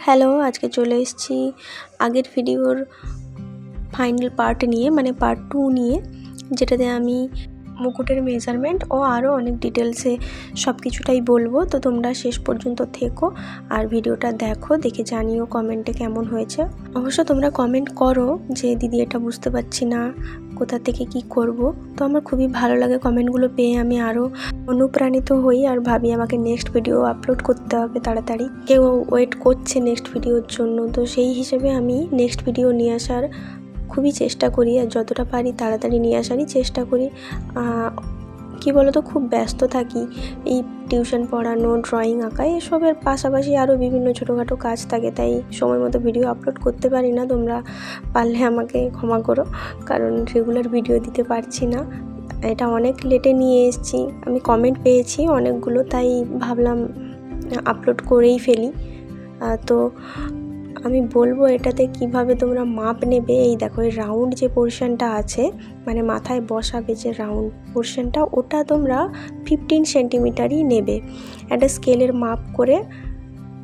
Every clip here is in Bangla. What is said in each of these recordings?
হ্যালো, আজকে চলে এসেছি আগের ভিডিওর ফাইনাল পার্ট নিয়ে মানে পার্ট টু নিয়ে, যেটাতে আমি মুকুটের মেজারমেন্ট ও আরও অনেক ডিটেলসে সব কিছুটাই বলব। তো তোমরা শেষ পর্যন্ত থেকো আর ভিডিওটা দেখো, দেখে জানিও কমেন্টে কেমন হয়েছে। অবশ্য তোমরা কমেন্ট করো যে, দিদি, এটা বুঝতে পারছি না। কোথা থেকে কি করব? তো আমার খুবই ভালো লাগে কমেন্টগুলো পেয়ে আমি আরও অনুপ্রাণিত হই আর ভাবি আমাকে নেক্সট ভিডিও আপলোড করতে হবে তাড়াতাড়ি। কেউ ওয়েট করছে নেক্সট ভিডিওর জন্য, তো সেই হিসেবে আমি নেক্সট ভিডিও নিয়ে আসার খুবই চেষ্টা করি আর যতটা পারি তাড়াতাড়ি নিয়ে আসারই চেষ্টা করি। কি বলতো, খুব ব্যস্ত থাকি। এই টিউশন পড়ানো ড্রয়িং আঁকা, এসবের পাশাপাশি আরও বিভিন্ন ছোটোখাটো কাজ থাকে, তাই সময় মতো ভিডিও আপলোড করতে পারি না। তোমরা পারলে আমাকে ক্ষমা করো, কারণ রেগুলার ভিডিও দিতে পারছি না। এটা অনেক লেটে নিয়ে এসেছি। আমি কমেন্ট পেয়েছি অনেকগুলো, তাই ভাবলাম আপলোড করেই ফেলি। তো আমি বলব এটাতে কীভাবে তোমরা মাপ নেবে। এই দেখো, এই রাউন্ড যে পোর্শনটা আছে মানে মাথায় বসাবে যে রাউন্ড পোর্শনটা ওটা তোমরা ফিফটিন সেন্টিমিটারই নেবে। একটা স্কেলের মাপ করে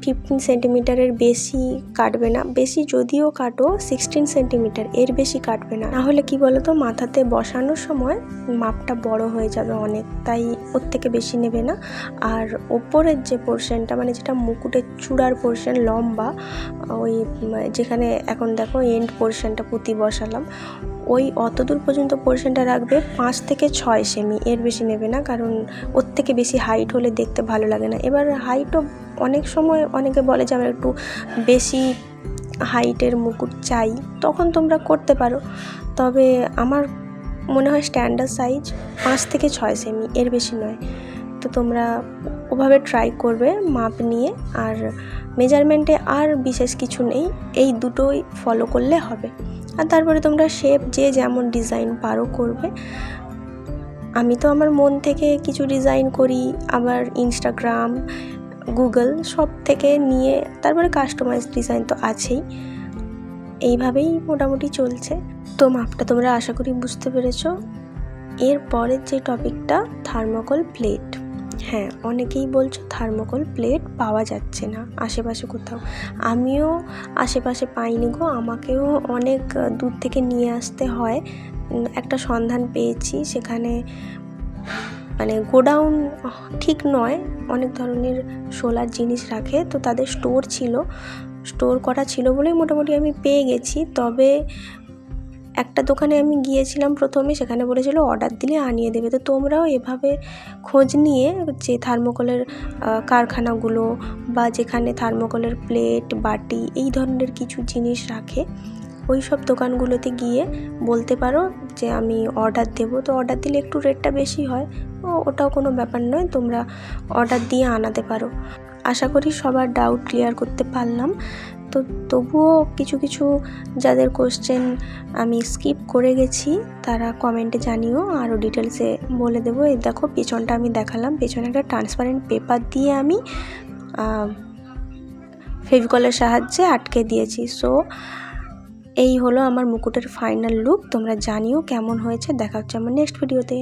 ফিফটিন সেন্টিমিটারের বেশি কাটবে না। বেশি যদিও কাটো সিক্সটিন সেন্টিমিটার এর বেশি কাটবে না। নাহলে কি বলো তো মাথাতে বসানোর সময় মাপটা বড় হয়ে যাবে অনেক তাই ওর থেকে বেশি নেবে না। আর ওপরের যে পোর্শনটা মানে যেটা মুকুটের চূড়ার পোর্শন লম্বা, ওই যেখানে এখন দেখো এন্ড পোর্শনটা পুঁতি বসালাম, ওই অতদূর পর্যন্ত পোর্শনটা রাখবে পাঁচ থেকে ছয় সেমি এর বেশি নেবে না, কারণ ওর থেকে বেশি হাইট হলে দেখতে ভালো লাগে না। এবার হাইটও অনেক সময় অনেকে বলে যে, আমার একটু বেশি হাইটের মুকুট চাই। তখন তোমরা করতে পারো। তবে আমার মনে হয় স্ট্যান্ডার্ড সাইজ পাঁচ থেকে ছয় সেমি এর বেশি নয়। তো তোমরা ওভাবে ট্রাই করবে, মাপ নিয়ে, আর মেজারমেন্টে আর বিশেষ কিছু নেই, এই দুটোই ফলো করলে হবে। আর তারপরে তোমরা শেপ যে যেমন ডিজাইন পারো করবে। আমি তো আমার মন থেকে কিছু ডিজাইন করি, আবার ইনস্টাগ্রাম গুগল সব থেকে নিয়ে, তারপরে কাস্টমাইজ ডিজাইন তো আছেই। এইভাবেই মোটামুটি চলছে। তো মাপটা তোমরা আশা করি বুঝতে পেরেছ। এর পরের যে টপিকটা, থার্মোকল প্লেট। হ্যাঁ অনেকেই বলছো থার্মোকল প্লেট পাওয়া যাচ্ছে না আশেপাশে কোথাও। আমিও আশেপাশে পাইনি গো। আমাকেও অনেক দূর থেকে নিয়ে আসতে হয়। একটা সন্ধান পেয়েছি সেখানে মানে গোডাউন, ঠিক নয়, অনেক ধরনের সোলার জিনিস রাখে। তো তাদের স্টোর ছিল। স্টোর করা ছিল বলেই মোটামুটি আমি পেয়ে গেছি। তবে একটা দোকানে আমি গিয়েছিলাম প্রথমে, সেখানে বলেছিল অর্ডার দিলে আনিয়ে দেবে। তো তোমরাও এভাবে খোঁজ নিয়ে যে থার্মোকলের কারখানাগুলো বা যেখানে থার্মোকলের প্লেট, বাটি এই ধরনের কিছু জিনিস রাখে। ওই সব দোকানগুলোতে গিয়ে বলতে পারো যে আমি অর্ডার দেবো। তো অর্ডার দিলে একটু রেটটা বেশি হয়। ওটাও কোনো ব্যাপার নয়, তোমরা অর্ডার দিয়ে আনাতে পারো। আশা করি সবার ডাউট ক্লিয়ার করতে পারলাম। তো তবুও কিছু কিছু যাদের কোশ্চেন আমি স্কিপ করে গেছি, তারা কমেন্টে জানিও আরও ডিটেলসে বলে দেবো। এই দেখো, পেছনটা আমি দেখালাম। পেছনে একটা ট্রান্সপারেন্ট পেপার দিয়ে আমি ফেভিকলের সাহায্যে আটকে দিয়েছি। সো এই হলো আমার মুকুটের ফাইনাল লুক তোমরা জানিও কেমন হয়েছে। দেখা হচ্ছে আমার নেক্সট ভিডিওতে